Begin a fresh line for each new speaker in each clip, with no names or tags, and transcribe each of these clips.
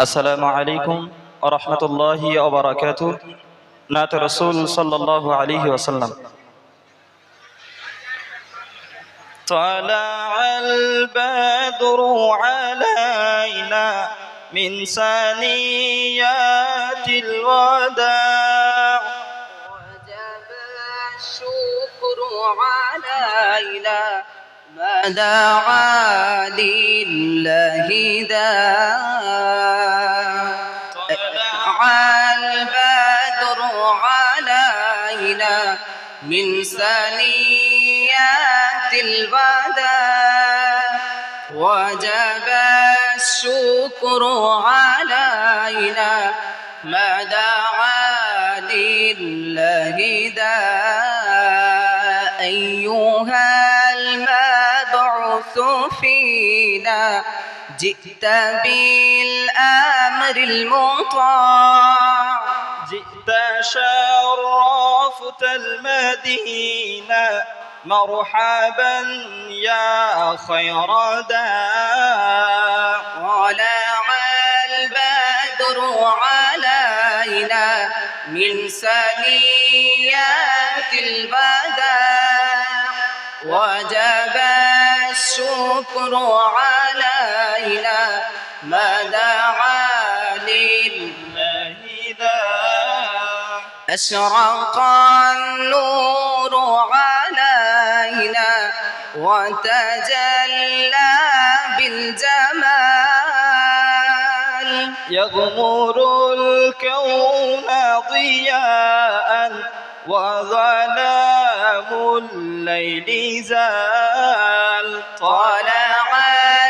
السلام عليكم ورحمة الله وبركاته. نات رسول صلى الله عليه وسلم. طلع البدر علينا من ثنيات الوداع.
وجب الشكر علينا ما دعا لله داع. الوداع وجب الشكر علينا ما دعا لله داع أيها المبعوث فينا جئت بالأمر المطاع.
جئت شرفت المدينة. مرحبا يا خير داع
طلع البدر علينا من ثنيات البداع وجب الشكر علينا ما دعا لله
داع
أشرق النور علينا وتجلى بالجمال.
يغمر الكون ضياء وظلام الليل زال.
طلع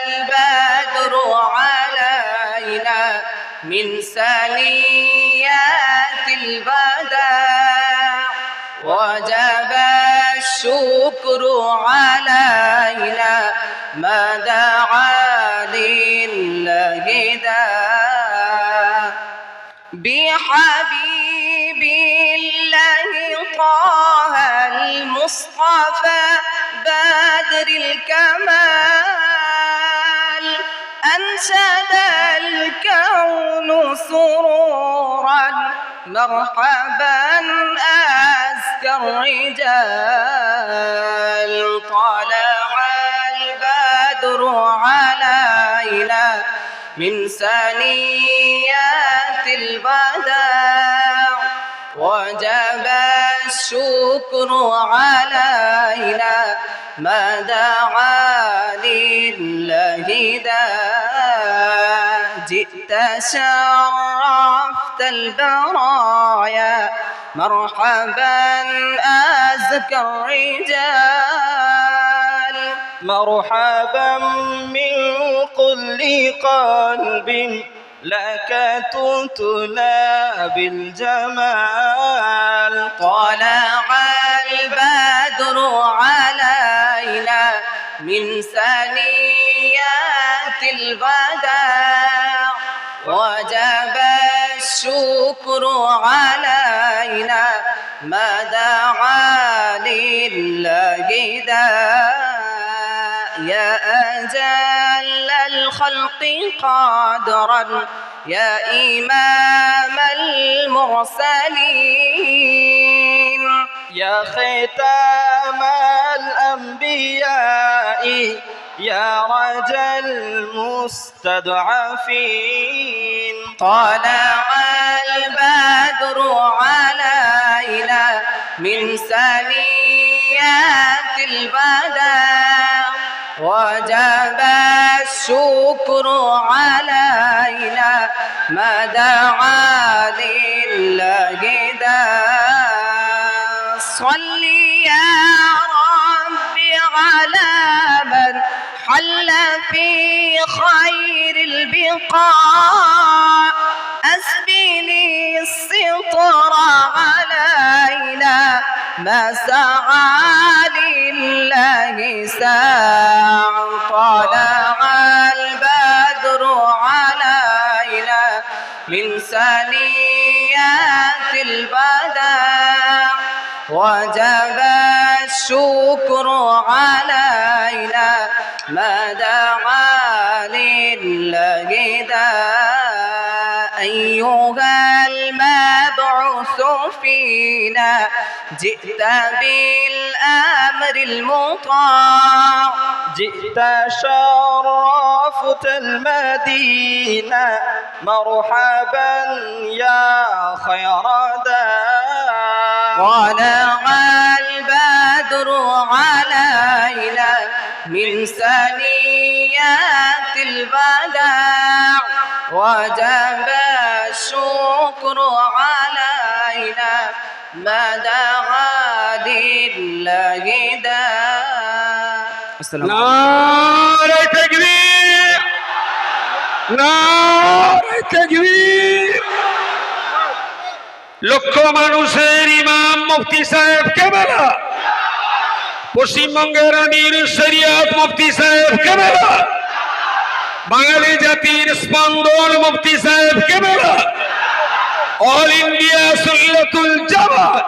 البدر علينا من ثنيات البداع علينا ما دعا لله داع بحبيب الله طه المصطفى بدر الكمال أنشد الكون سرورا مرحبا أزكى الرجال طلع البدر علينا من ثنيات الوداع وجب الشكر علينا ما دعا لله داع جئت شرفت البرايا مرحبا أزكى الرجال.
مرحبا من كل قلب لك تتلى بالجمال.
طلع البدر علينا من ثنيات لله داع يا أجل الخلق قادرا يا إمام المرسلين.
يا ختام الأنبياء يا رجا المستضعفين.
طلع صل يا ربي على من حل في خير البقاع أسبلي السطر علينا ما سعى لله ساع طلع البدر علينا من ثنيات البداع وجب الشكر علينا ما دعا لله داع أيها المبعوث فينا جئت بالأمر المطاع.
جئت شرفت المدينة مرحبا يا خير داع
طلع البدر علينا من سنيات البداع. وجب الشكر علينا مدى غد الله السلام
نار تكبير نار تكبير লক্ষ মানুষের ইমাম মুফতি সাহেব কেমেরা পশ্চিমবঙ্গের আমির শরিয়াত মুফতি সাহেব কেমেরা বাঙালি জাতির স্পন্দন মুফতি সাহেব কেমেরা অল ইন্ডিয়া সুল্লতুল জামাত।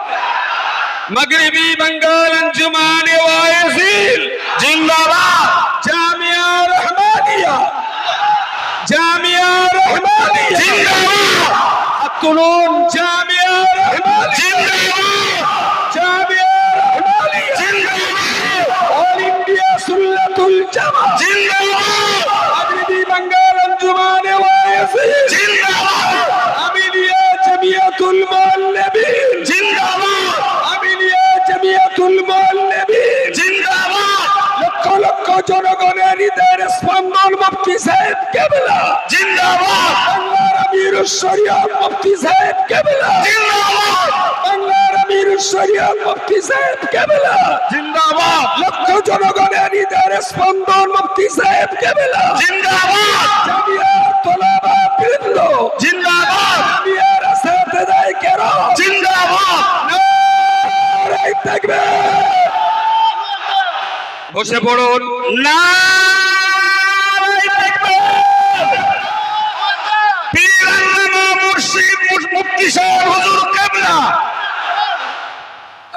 মগরিবি বঙ্গাল অঞ্জুমান ওয়াইজিল জিন্দাবাদ। জামিয়া রহমানিয়া। জামিয়া রহমানিয়া। জিন্দাবাদ। তুলুন জামিয়া জনগণের হৃদয়ের স্পন্দন মুফতি সাহেব কেবলা জিন্দাবাদ আমির শরিয়ত মুফতি সাহেব কেবলা। জিন্দাবাদ। বাংলার আমির শরিয়ত মুফতি সাহেব কেবলা। জিন্দাবাদ। লক্ষ জনগণের হৃদয়ের স্পন্দন মুফতি সাহেব কেবলা। জিন্দাবাদ। জামিয়ার তোলাবা বৃন্দ জিন্দাবাদ। জামিয়ার সাথে কেরো। জিন্দাবাদ। নারাই তাকবীর বসে পড়ুন। না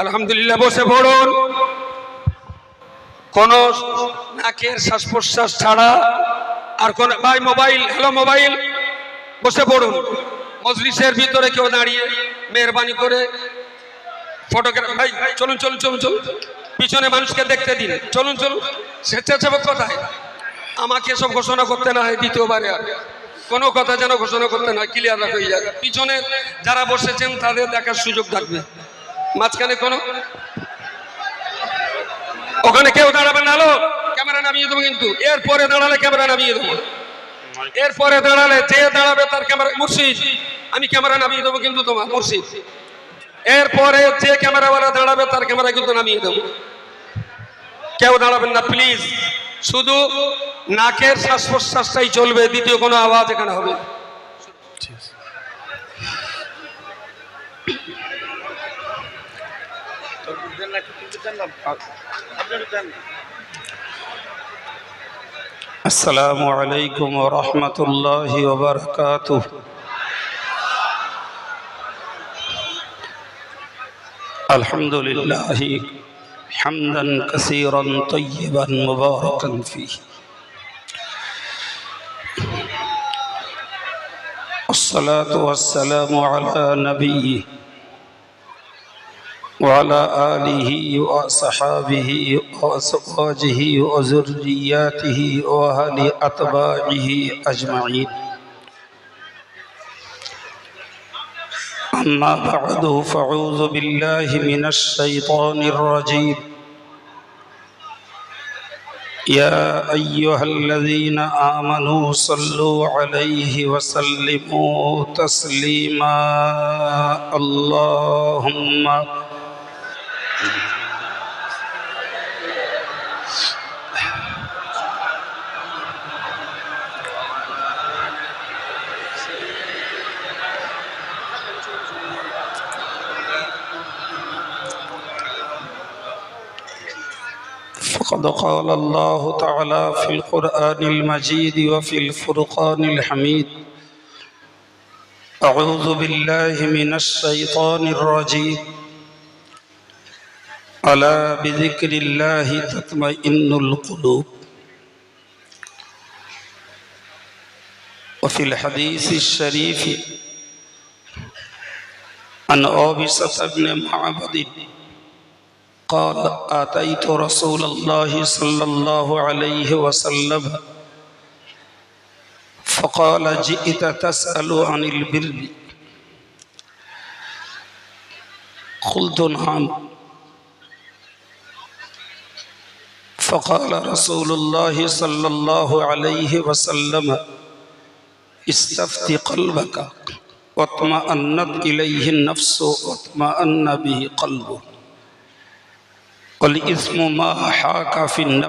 আলহামদুলিল্লাহ, বসে পড়ুন। কোন নাকের শ্বাস প্রশ্বাস ছাড়া আর কোন ভাই, মোবাইল, হ্যালো, মোবাইল, বসে পড়ুন। মজলিসের ভিতরে কেউ দাঁড়িয়ে মেহরবানি করে ফটোগ্রাফ ভাই চলুন চলুন চলুন চলুন। পিছনে মানুষকে দেখতে দিন। চলুন চলুন। স্বেচ্ছাসেবক কোথায়? আমাকে সব ঘোষণা করতে না হয়, দ্বিতীয়বারে আর। কোনো কথা যেন ঘোষণা করতে না ক্লিয়ার রাখা হয়ে যাক পিছনে যারা বসেছেন, তাদের দেখার সুযোগ থাকবে। মাঝখানে কোনো ওখানে কেউ দাঁড়াবে না হলো ক্যামেরা নামিয়ে দেবো কিন্তু। এরপরে দাঁড়ালে ক্যামেরা নামিয়ে দেবো। এরপরে দাঁড়ালে যে দাঁড়াবে তার ক্যামেরা মুর্শিদ, আমি ক্যামেরা নামিয়ে দেবো কিন্তু তোমার, মুর্শিদ। এরপরে যে ক্যামেরাওয়ালা দাঁড়াবে তার ক্যামেরা কিন্তু নামিয়ে দেবো। কেউ দাঁড়াবেন না, প্লিজ। শুধু নাকের শ্বাস প্রশ্বাসটাই চলবে, দ্বিতীয় কোনো আওয়াজ এখানে হবে।
السلام عليكم ورحمة الله وبركاته. الحمد لله حمدا كثيرا طيبا مباركا فيه. الصلاة والسلام على نبيه وعلى آله وصحابه وأزواجه وذرياته وأهل أتباعه أجمعين. أما بعد فأعوذ بالله من الشيطان الرجيم. يا أيها الذين آمنوا صلوا عليه وسلموا تسليما. اللهم فقد قال الله تعالى في القرآن المجيد وفي الفرقان الحميد. أعوذ بالله من الشيطان الرجيم. ألا بذكر الله تطمئن القلوب وفي الحديث الشريف عن أوبسة بن معبد قال آتيت رسول الله صلى الله عليه وسلم فقال جئت تسأل عن البر قلت نعم فقال رسول الله صلى الله عليه وسلم استفت قلبك واطمأنت إليه النفس واطمأن به قلبه. والإثم ما حاك في النفس